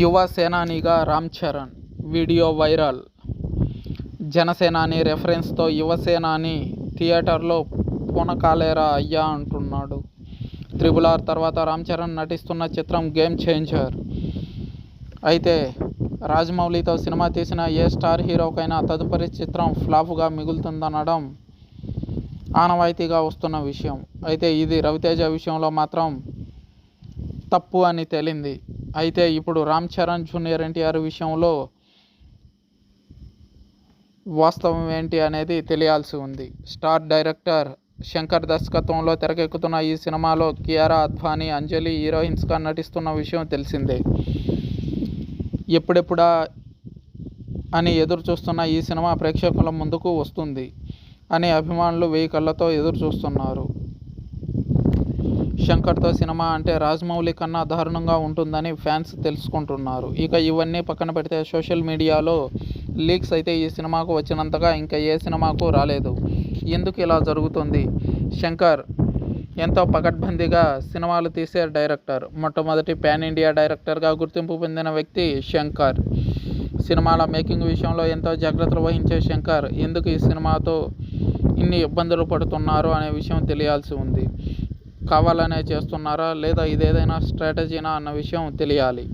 యువ సేనానిగా Ram Charan video viral. జనసేనాని రెఫరెన్స్తో యువ సేనాని థియేటర్లో పూనకాలేరా అయ్యా అంటున్నాడు. త్రిబుల్ ఆర్ తర్వాత రామ్ చరణ్ నటిస్తున్న చిత్రం గేమ్ చేంజర్. అయితే రాజమౌళితో సినిమా తీసిన ఏ స్టార్ హీరోకైనా తదుపరి చిత్రం ఫ్లాప్గా మిగులుతుందనడం ఆనవాయితీగా వస్తున్న విషయం. అయితే ఇది రవితేజ విషయంలో మాత్రం తప్పు అని తేలింది. అయితే ఇప్పుడు రామ్ చరణ్ జూనియర్ ఎన్టీఆర్ విషయంలో వాస్తవం ఏంటి అనేది తెలియాల్సి ఉంది. స్టార్ డైరెక్టర్ శంకర్ దర్శకత్వంలో తెరకెక్కుతున్న ఈ సినిమాలో కియారా అద్వానీ అంజలి హీరోయిన్స్గా నటిస్తున్న విషయం తెలిసిందే. ఎప్పుడెప్పుడా అని ఎదురు చూస్తున్న ఈ సినిమా ప్రేక్షకుల ముందుకు వస్తుంది అని అభిమానులు వెయ్యి కళ్ళతో ఎదురు చూస్తున్నారు శంకర్తో సినిమా అంటే రాజమౌళి కన్నా దారుణంగా ఉంటుందని ఫ్యాన్స్ తెలుసుకుంటున్నారు. ఇక ఇవన్నీ పక్కన పెడితే సోషల్ మీడియాలో లీక్స్ అయితే ఈ సినిమాకు వచ్చినంతగా ఇంకా ఏ సినిమాకు రాలేదు. ఎందుకు ఇలా జరుగుతుంది? శంకర్ ఎంతో పకడ్బందీగా సినిమాలు తీసే డైరెక్టర్ మొట్టమొదటి పాన్ ఇండియా డైరెక్టర్గా గుర్తింపు పొందిన వ్యక్తి శంకర్. సినిమాల మేకింగ్ విషయంలో ఎంతో జాగ్రత్తలు వహించే శంకర్ ఎందుకు ఈ సినిమాతో ఇన్ని ఇబ్బందులు పడుతున్నారు అనే విషయం తెలియాల్సి ఉంది. కావాలనే చేస్తున్నారా? లేదా ఇదేదైనా స్ట్రాటజీనా అన్న విషయం తెలియాలి.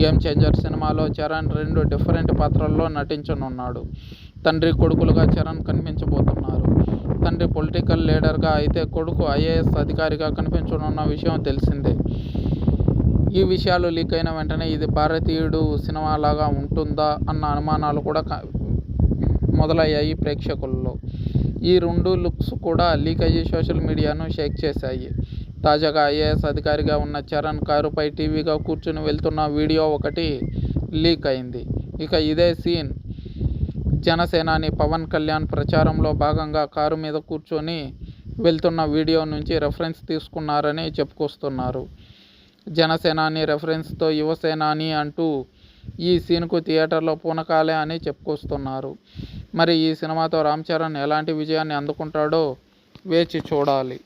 గేమ్ చేంజర్ సినిమాలో చరణ్ రెండు డిఫరెంట్ పాత్రల్లో నటించనున్నాడు. తండ్రి కొడుకులుగా చరణ్ కనిపించబోతున్నారు. తండ్రి పొలిటికల్ లీడర్గా అయితే కొడుకు ఐఏఎస్ అధికారిగా కనిపించనున్న విషయం తెలిసిందే. ఈ విషయాలు లీక్ అయిన వెంటనే ఇది భారతీయుడు సినిమా లాగా ఉంటుందా అన్న అనుమానాలు కూడా మొదలయ్యాయి ప్రేక్షకుల్లో. ఈ రెండు లుక్స్ కూడా లీక్ అయ్యి సోషల్ మీడియాను షేక్ చేశాయి. తాజాగా ఐఏఎస్ అధికారిగా ఉన్న చరణ్ కారుపై టీవీగా కూర్చుని వెళ్తున్న వీడియో ఒకటి లీక్ అయింది. ఇక ఇదే సీన్. జనసేనాని పవన్ కళ్యాణ్ ప్రచారంలో భాగంగా కారు మీద కూర్చొని వెళ్తున్న వీడియో నుంచి రెఫరెన్స్ తీసుకున్నారని చెప్పుకొస్తున్నారు. జనసేనాని రెఫరెన్స్తో యువసేనాని అంటూ ఈ సీన్కు థియేటర్లో పూనకాలే అని చెప్పుకొస్తున్నారు. మరి ఈ సినిమాతో రామ్ చరణ్ ఎలాంటి విజయాన్ని అందుకుంటాడో వేచి చూడాలి.